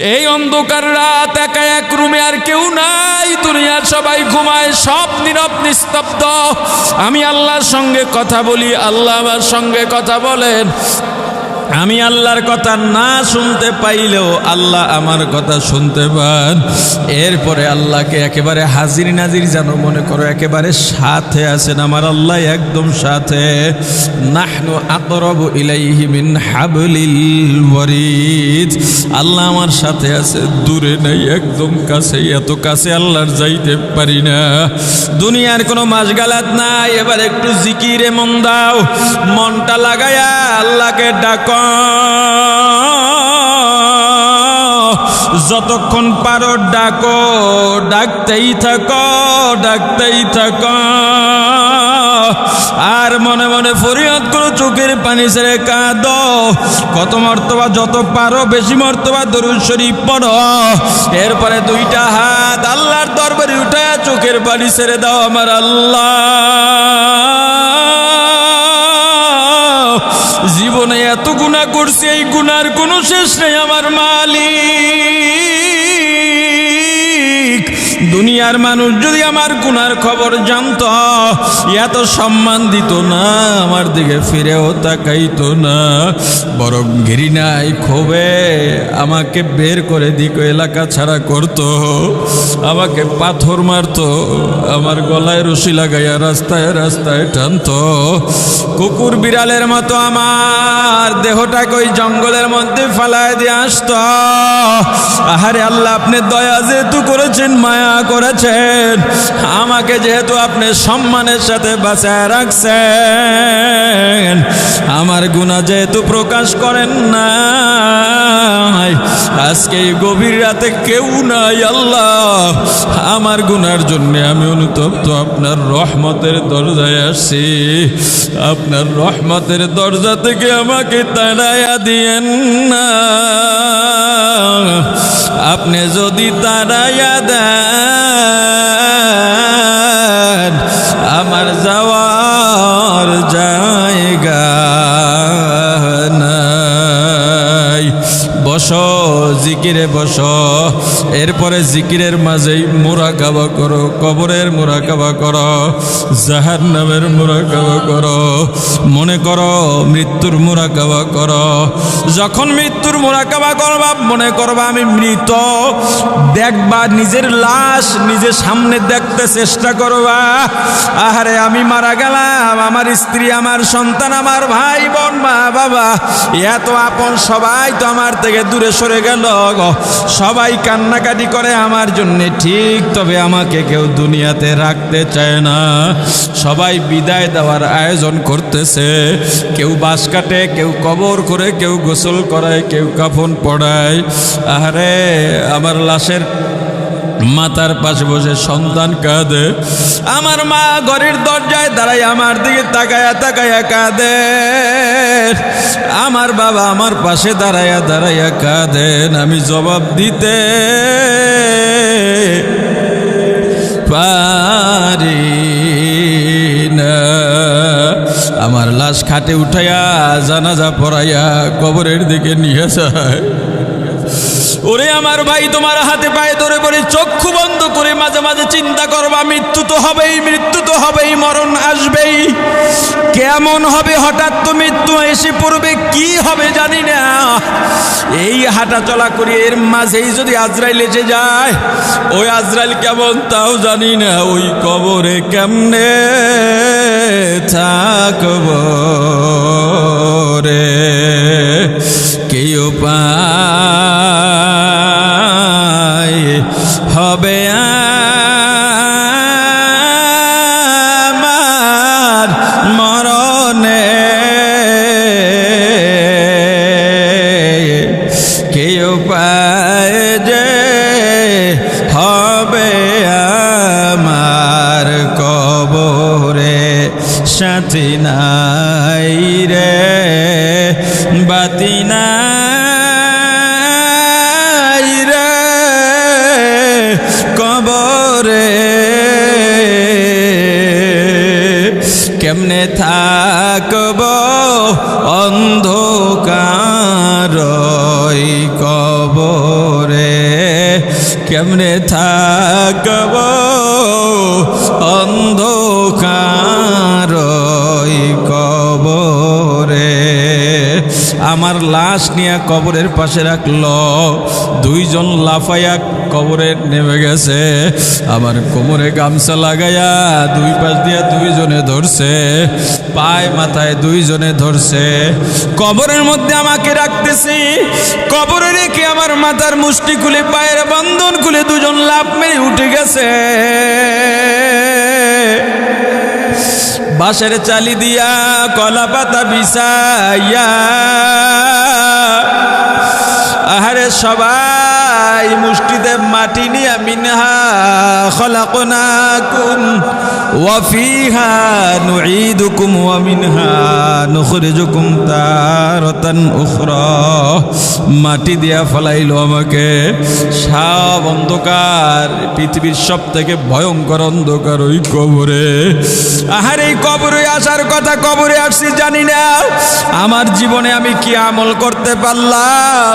এই অন্ধকার রাত, একা এক রুমে আর কেউ নাই। দুনিয়ার সবাই ঘুমায়, সব নীরব, নিস্তব্ধ। আমি আল্লাহর সঙ্গে কথা বলি, আল্লাহ আমার সঙ্গে কথা বলেন। আমি আল্লাহর কথা না শুনতে পাইলেও আল্লাহ আমার কথা শুনতে পান। এরপরে আল্লাহকে একেবারে হাজির নাজির যেন মনে করো একেবারে সাথে আছেন। আমার আল্লাহ একদম সাথে। নাহনু আকরব ইলাইহি মিন হাবলিল ওয়ারিদ। আল্লাহ আমার সাথে আছে, দূরে নাই, একদম কাছে এত কাছে আল্লাহর যাইতে পারি না। দুনিয়ার কোনো মাসগালাত নাই। এবার একটু জিকিরে মন দাও। মনটা লাগায়া আল্লাহকে ডাক। যতক্ষণ পারো ডাকো, ডাকতেই থাকো ডাকতেই থাকো। আর মনে মনে ফরিয়াদ করো, চোখের পানি ছেড়ে কাঁদ। কত মর্তবা, যত পারো বেশি মর্তবা দরুদ শরীফ পড়ো। এরপরে দুইটা হাত আল্লাহর দরবারে উঠা চোখের পানি ছেড়ে দাও আমার আল্লাহ। করছি এই গুনার কোনো শেষ নেই আমার মালিক দুনিয়ার মানুষ যদি আমার গুনার খবর জানত, এত সম্মান দিত না, আমার দিকে ফিরেও তাকাইতো না। বরং ঘৃণায় ক্ষোভে আমাকে বের করে দিক, এলাকা ছাড়া করত। আমাকে পাথর মারতো, আমার গলায় রশি লাগাইয়া রাস্তায় রাস্তায় টানতো। কুকুর বিড়ালের মতো আমার দেহটাকে ওই জঙ্গলের মধ্যে ফালায় দিয়ে আসতো। আহারে আল্লাহ, আপনি দয়া যেহেতু করেছেন, মায়া করেছেন আমাকে যেহেতু আপনি সম্মানের সাথে বাঁচায় রাখছেন, আমার গুণা যেহেতু প্রকাশ করেন না আজকে এই গভীর রাতে কেউ নাই, আল্লাহ। আমার গুনার জন্য আমি অনুতপ্ত, আপনার রহমতের দরজায় আসছি। আপনার রহমতের দরজা থেকে আমাকে তাড়াইয়া দিয়েন না। আপনি যদি তাড়াইয়া দেন আমার যাওয়ার জায়গা নাই। বস জিকিরে বস। এরপরে জিকিরের মাঝেই মোরাকাবা করো, কবরের মোরাকাবা করো জাহার নামের মোরাকাবা করো। মনে করো মৃত্যুর মোরা মোরাকাবা করো। যখন মৃত্যুর মোরাকাবা করবা, মনে করবা আমি মৃত। দেখবা নিজের লাশ নিজের সামনে দেখতে চেষ্টা করবা। আহারে, আমি মারা গেলাম, আমার স্ত্রী, আমার সন্তান, আমার ভাই বোন, মা, বাবা। এত আপন সবাই তো আমার থেকে দূরে সরে গেল। সবাই কান্নাকাটি করে আমার জন্য। ঠিক তবে আমাকে কেউ দুনিয়াতে রাখতে চায় না। সবাই বিদায় দেওয়ার আয়োজন করতেছে। কেউ বাস কাটে, কেউ কবর করে, কেউ গোসল করায়, কেউ কাফন পড়ায়। আহারে, আমার লাশের মাতার পাশে বসে সন্তান কাঁদে। আমার মা ঘরের দরজায় দাঁড়ায়, আমার দিকে তাকায়া তাকায়া কাঁদে। আমার বাবা আমার পাশে দাঁড়ায়া দাঁড়াইয়া কাঁদেন, আমি জবাব দিতে পারি না। আমার লাশ খাটে উঠাইয়া জানাজা পড়াইয়া কবরের দিকে নিয়ে যায়। ওরে আমার ভাই, তোমার হাতে পায়ে ধরে পড়ে চক্ষু বন্ধ করে মাঝে মাঝে চিন্তা করবা, মৃত্যু তো হবেই, মৃত্যু তো হবেই, মরণ আসবেই। কেমন হবে হঠাৎ তো মৃত্যু এসে পড়বে, কি হবে জানি না। এই হাঁটা চলা করি, এর মাঝেই যদি আজরাইল এসে যায়, ওই আজরাইল কেমন তাও জানি না, ওই কবরে কেমনে থাকব? সাথী নাই রে বাতি নাই রে কবরে। কেমনে থাকব অন্ধকার? কেমনে থাকব? অন্ধকার কব আমার লাশ নিয়ে কবরের পাশে রাখল। দুইজন লাফাইয়া কবরে নেমে গেছে। আমার কোমরে গামছা লাগাইয়া দুই পাশ দিয়া দুইজনে ধরছে। পায় মাথায় দুইজনে ধরছে। কবরের মধ্যে আমাকে রাখতেছি। কবরে রেখে আমার মাথার মুষ্টি খুলে পায়ের বন্ধন খুলে দুজন লাভ মেরে উঠে গেছে। বাঁশের চালি দিয়া কলা পাতা বিছাইয়া আহারে সবাই মুষ্টিতে মাটি নিয়া মিনহা খলাকনাকুম ওয়াফিহা নুঈদুকুম ওয়া মিনহা নুখরিজুকুম তারাতান উখরা। মাটি দিয়া ফলাইলো আমাকে। সব অন্ধকার, পৃথিবীর সব থেকে ভয়ঙ্কর অন্ধকার ওই কবরে। আহার, এই কবরে আসার কথা কবরে আসছি, জানি না। আমার জীবনে আমি কি আমল করতে পারলাম?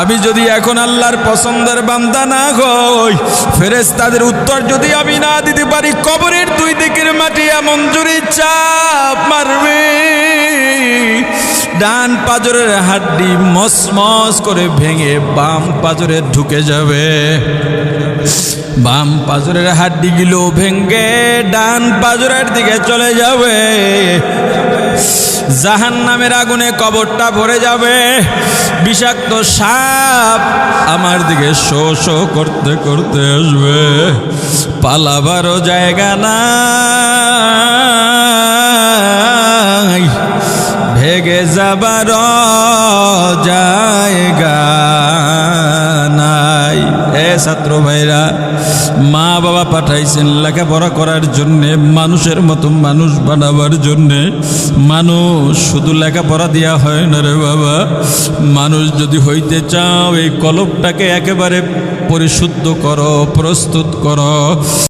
আমি যদি এখন আল্লাহর পছন্দের বান্দা না হই। ফেরেস তাদের উত্তর যদি আমি না দিতে পারি, কবরের দুই দিকের মাটি এমন জোরে চাপ মারবে। ডান পাজরের হাড্ডি মস মস করে ভেঙে বাম পাজরে ঢুকে যাবে। বাম পাজরের হাড্ডিগুলো ভেঙে ডান পাজরের দিকে চলে যাবে। জাহান নামের আগুনে কবরটা ভরে যাবে। বিষাক্ত সাপ আমার দিকে শো শো করতে করতে আসবে। পালাবারও জায়গা নাই। ভেগে যাবার জায়গা নাই। এ ছাত্র ভাইরা পাঠাইছেন, লেখাপড়া করার জন্যে, মানুষের মতো মানুষ বানাবার জন্যে। মানুষ, শুধু লেখাপড়া দেওয়া হয় না রে বাবা। মানুষ যদি হইতে চাও, এই কলপটাকে একেবারে পরিশুদ্ধ করো, প্রস্তুত করো।